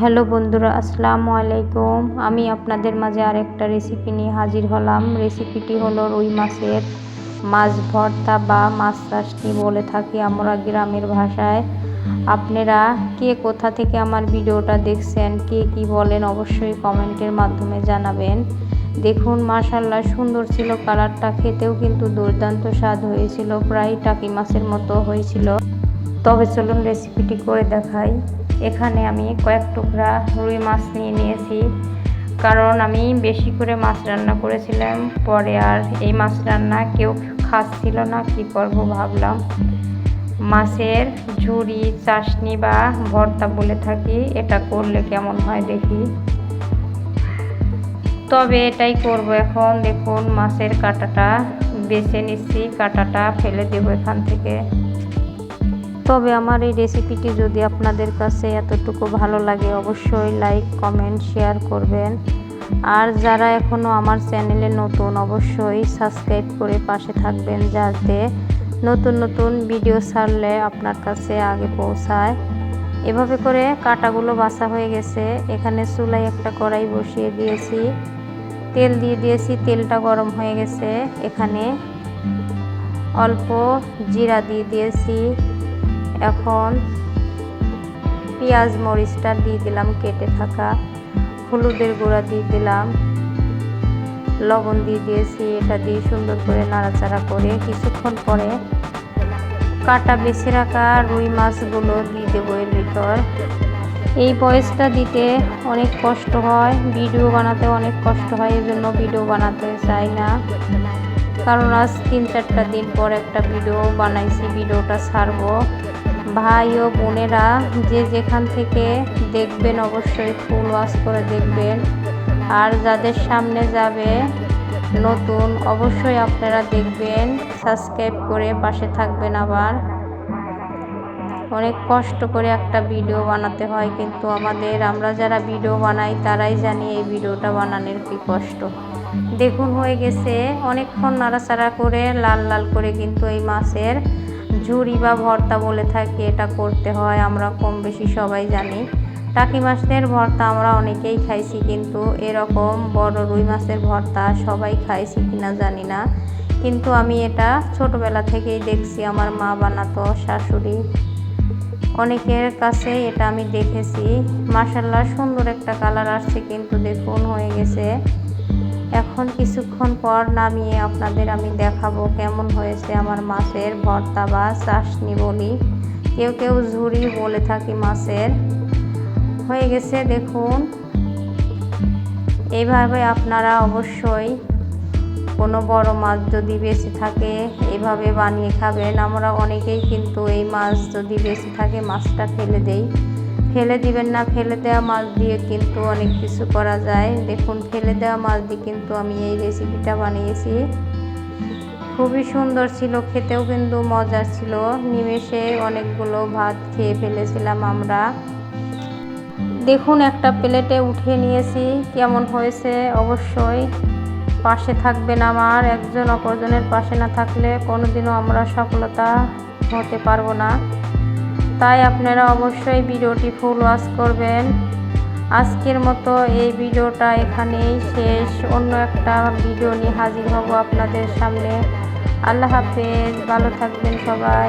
Hello বন্ধুরা, আসসালামু আলাইকুম। আমি আপনাদের মাঝে আরেকটা রেসিপি নিয়ে হাজির হলাম। রেসিপিটি হলো রুই মাছের মাছ ভর্তা বা মাছ চাষনি বলে থাকি আমরা গ্রামের ভাষায়। আপনারা কে কোথা থেকে আমার ভিডিওটা দেখছেন, কে কি বলেন অবশ্যই কমেন্টের মাধ্যমে জানাবেন। দেখুন মাশাল্লাহ সুন্দর ছিল কালারটা, খেতেও কিন্তু দুর্দান্ত স্বাদ হয়েছিল, প্রায় টাকি মাছের মতো হয়েছিল। তবে চলুন রেসিপিটি করে দেখাই। এখানে আমি কয়েক টুকরা রুই মাছ নিয়ে নিয়েছি। কারণ আমি বেশি করে মাছ রান্না করেছিলাম, পরে আর এই মাছ রান্না কেউ খাচ্ছিল না, কি করব ভাবলাম। মাছের ঝুড়ি চাশনি বা ভর্তা বলে থাকি, এটা করলে কেমন হয় দেখি। তবে এটাই করব এখন, দেখুন মাছের কাটাটা বেছে নিচ্ছি, কাটাটা ফেলে দেবো এখান থেকে। তবে আমার এই রেসিপিটি যদি আপনাদের কাছে এতটুকু ভালো লাগে, অবশ্যই লাইক কমেন্ট শেয়ার করবেন। আর যারা এখনও আমার চ্যানেলে নতুন, অবশ্যই সাবস্ক্রাইব করে পাশে থাকবেন যাতে নতুন নতুন ভিডিও ছাড়লে আপনার কাছে আগে পৌঁছায়। এভাবে করে কাটাগুলো বাছা হয়ে গেছে। এখানে চুলায় একটা কড়াই বসিয়ে দিয়েছি। তেল দিয়ে দিয়েছি, তেলটা গরম হয়ে গেছে। এখানে অল্প জিরা দিয়ে দিয়েছি। এখন পেঁয়াজ মরিচটা দিয়ে দিলাম, কেটে থাকা। হলুদের গুঁড়া দিয়ে দিলাম। লবণ দিয়ে দিয়েছি, এটা দিয়ে সুন্দর করে নাড়াচাড়া করে। কিছুক্ষণ পরে কাটা বেছে রাখা রুই মাছগুলো দিয়ে দেবো এর ভিতর। এই বয়সটা দিতে অনেক কষ্ট হয়, ভিডিও বানাতে অনেক কষ্ট হয় এই জন্য ভিডিও বানাতে চাই না। কারণ আজ তিন চারটা দিন পর একটা ভিডিও বানাইছি, ভিডিওটা ছাড়বো। ভাই ও বোনেরা যে যেখান থেকে দেখবেন অবশ্যই ফুল ওয়াশ করে দেখবেন। আর যাদের সামনে যাবে নতুন, অবশ্যই আপনারা দেখবেন, সাবস্ক্রাইব করে পাশে থাকবেন আবার। অনেক কষ্ট করে একটা ভিডিও বানাতে হয়, কিন্তু আমাদের, আমরা যারা ভিডিও বানাই, তারাই জানি এই ভিডিওটা বানানোর কি কষ্ট। দেখুন হয়ে গেছে, অনেকক্ষণ নাড়াচাড়া করে, লাল লাল করে কিন্তু এই মাছের ঝুড়ি বা ভর্তা বলে থাকি, এটা করতে হয়, আমরা কম বেশি সবাই জানি। টাকি মাছের ভর্তা আমরা অনেকেই খাইছি, কিন্তু এরকম বড় রুই মাছের ভর্তা সবাই খাইছি কিনা জানি না। কিন্তু আমি এটা ছোটবেলা থেকেই দেখছি, আমার মা বানাতো, শাশুড়ি অনেকের কাছে এটা আমি দেখেছি। মাসাল্লাহ সুন্দর একটা কালার আসছে, কিন্তু দেখুন হয়ে গেছে। এখন কিছুক্ষণ পর নামিয়ে আপনাদের আমি দেখাবো কেমন হয়েছে আমার মাছের ভর্তা বা চাশনি বলি। কেউ কেউ ঝুড়ি বলে থাকি মাছের। হয়ে গেছে, দেখুন। এইভাবে আপনারা অবশ্যই কোনো বড় মাছ যদি বেশি থাকে, এভাবে বানিয়ে খাবেন। আমরা অনেকেই কিন্তু এই মাছ যদি বেশি থাকে, মাছটা ফেলে দেই। ফেলে দিবেন না, ফেলে দেওয়া মাছ দিয়ে কিন্তু অনেক কিছু করা যায়। দেখুন, ফেলে দেওয়া মাছ দিয়ে কিন্তু আমি এই রেসিপিটা বানিয়েছি। খুবই সুন্দর ছিল, খেতেও কিন্তু মজার ছিল। নিমেষে অনেকগুলো ভাত খেয়ে ফেলেছিলাম আমরা। দেখুন, একটা প্লেটে উঠিয়ে নিয়েছি। কেমন হয়েছে? অবশ্যই পাশে থাকবেন আমার। একজন অপরজনের পাশে না থাকলে কোনোদিনও আমরা সফলতা হতে পারব না। তাই আপনারা অবশ্যই ভিডিওটি ফুল ওয়াচ করবেন। আজকের মতো এই ভিডিওটা এখানেই শেষ। অন্য একটা ভিডিও নিয়ে হাজির হব আপনাদের সামনে। আল্লাহ হাফেজ, ভালো থাকবেন সবাই।